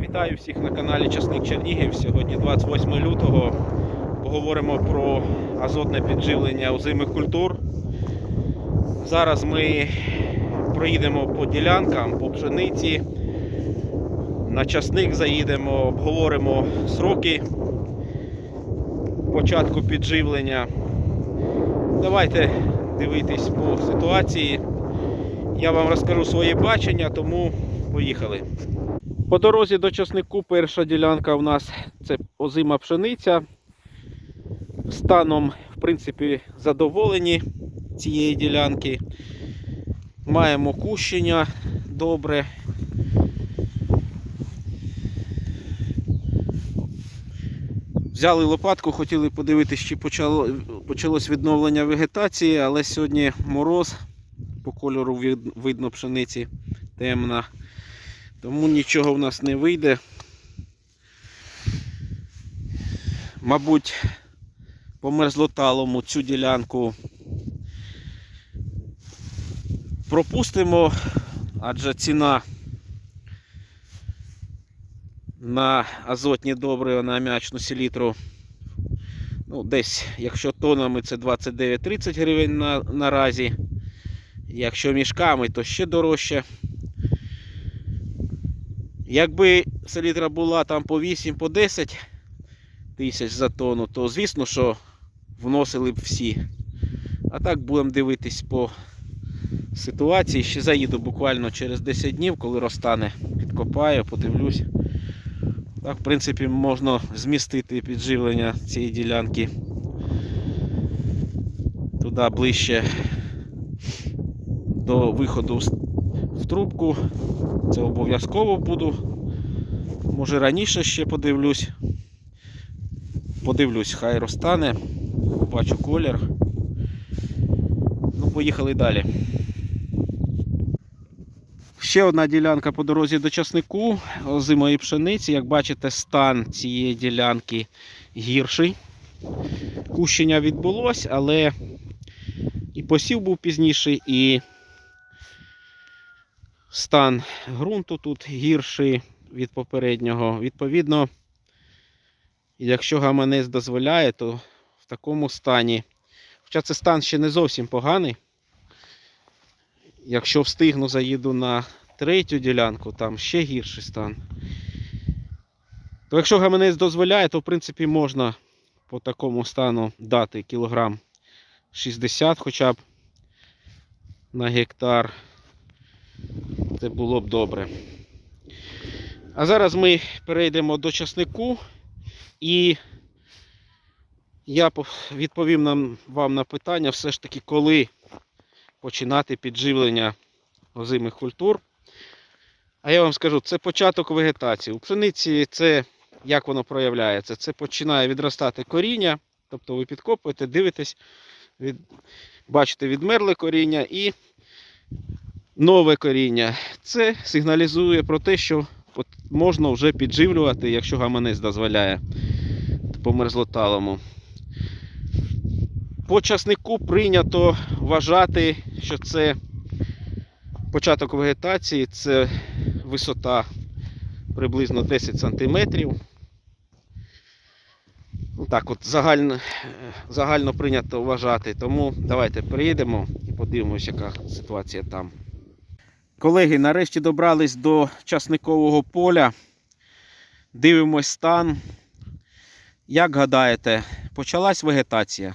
Вітаю всіх на каналі Часник Чернігів. Сьогодні 28 лютого. Поговоримо про азотне підживлення озимих культур. Зараз ми проїдемо по ділянкам, по пшениці. На часник заїдемо, обговоримо сроки початку підживлення. Давайте дивитись по ситуації. Я вам розкажу своє бачення, тому поїхали. По дорозі до часнику перша ділянка у нас це озима пшениця. Станом, в принципі, задоволені цієї ділянки. Маємо кущення добре. Взяли лопатку, хотіли подивитися, чи почало, почалось відновлення вегетації, але сьогодні мороз, по кольору вид- видно пшениці темна. Тому нічого в нас не вийде. Мабуть, по мерзлоталому цю ділянку пропустимо, адже ціна на азотні добрива на аміачну селітру. Ну, десь, якщо тонами, це 29-30 гривень на, наразі. Якщо мішками, то ще дорожче. Якби селітра була там по 8 по 10 тисяч за тонну, то звісно, що вносили б всі. А так будемо дивитись по ситуації. Ще заїду буквально через 10 днів, коли розтане, підкопаю, подивлюсь. Так, в принципі, можна змістити підживлення цієї ділянки туди ближче до виходу трубку. Це обов'язково буду. Може раніше ще подивлюсь. Подивлюсь, хай розтане. Бачу колір. Ну, поїхали далі. Ще одна ділянка по дорозі до часнику озимої пшениці. Як бачите, стан цієї ділянки гірший. Кущення відбулось, але і посів був пізніший, і стан ґрунту тут гірший від попереднього. Відповідно, якщо гаманець дозволяє, то в такому стані. Хоча це стан ще не зовсім поганий. Якщо встигну, заїду на третю ділянку, там ще гірший стан. То якщо гаманець дозволяє, то в принципі можна по такому стану дати кілограм 60 хоча б на гектар. Це було б добре. А зараз ми перейдемо до часнику і я відповім нам, вам на питання все ж таки, коли починати підживлення озимих культур. А я вам скажу, це початок вегетації. У пшениці це як воно проявляється? Це починає відростати коріння, тобто ви підкопуєте, дивитесь, від, бачите відмерле коріння і нове коріння. Це сигналізує про те, що можна вже підживлювати, якщо гаманець дозволяє по мерзлоталому. По часнику прийнято вважати, що це початок вегетації, це висота приблизно 10 см. Так от загально, загально прийнято вважати. Тому давайте переїдемо і подивимося, яка ситуація там. Колеги, нарешті добрались до часникового поля. Дивимось стан. Як гадаєте, почалась вегетація?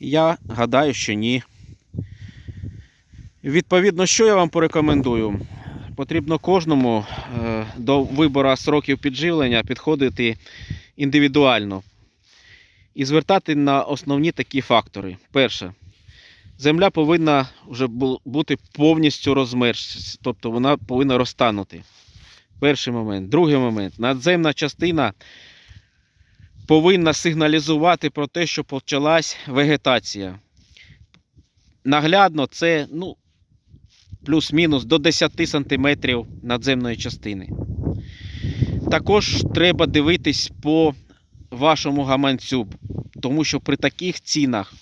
Я гадаю, що ні. Відповідно, що я вам порекомендую? Потрібно кожному е, до вибору сроків підживлення підходити індивідуально і звертати на основні такі фактори. Перше, земля повинна вже бути повністю розмерзлась, тобто вона повинна розтанути. Перший момент. Другий момент. Надземна частина повинна сигналізувати про те, що почалась вегетація. Наглядно це ну, плюс-мінус до 10 см надземної частини. Також треба дивитись по вашому гаманцю, тому що при таких цінах,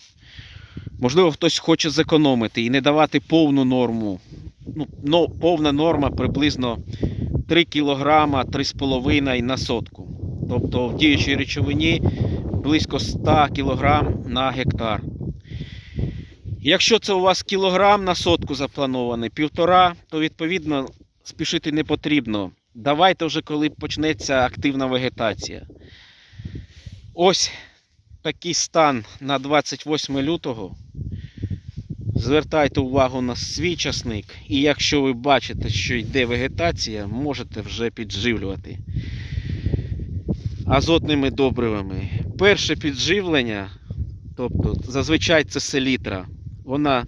можливо, хтось хоче зекономити і не давати повну норму. Ну, повна норма приблизно 3 кг 3,5 на сотку. Тобто в діючій речовині близько 100 кг на гектар. Якщо це у вас кілограм на сотку запланований, півтора, то відповідно спішити не потрібно. Давайте вже коли почнеться активна вегетація. Ось такий стан на 28 лютого. Звертайте увагу на свій часник, і якщо ви бачите, що йде вегетація, можете вже підживлювати азотними добривами. Перше підживлення, тобто зазвичай це селітра, вона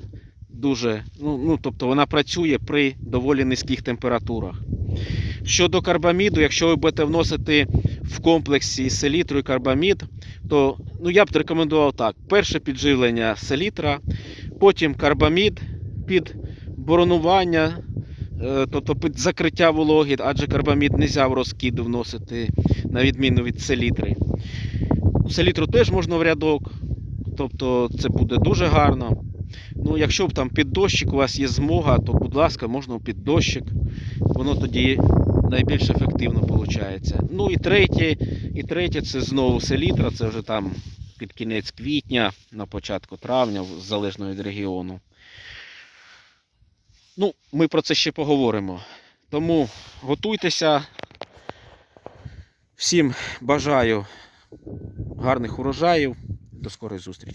дуже, ну, ну, тобто вона працює при доволі низьких температурах. Щодо карбаміду, якщо ви будете вносити в комплексі селітру і карбамід, то ну, я б рекомендував так: перше підживлення селітра, потім карбамід під боронування, е, тобто під закриття вологи, адже карбамід не можна в розкид вносити, на відміну від селітри. Селітру теж можна в рядок, тобто це буде дуже гарно. Ну, якщо б там під дощик у вас є змога, то будь ласка, можна під дощик. Воно тоді найбільш ефективно виходить. Ну і третє, і третє це знову селітра, це вже там під кінець квітня, на початку травня, залежно від регіону. Ну, ми про це ще поговоримо. Тому готуйтеся. Всім бажаю гарних урожаїв. До скорої зустрічі.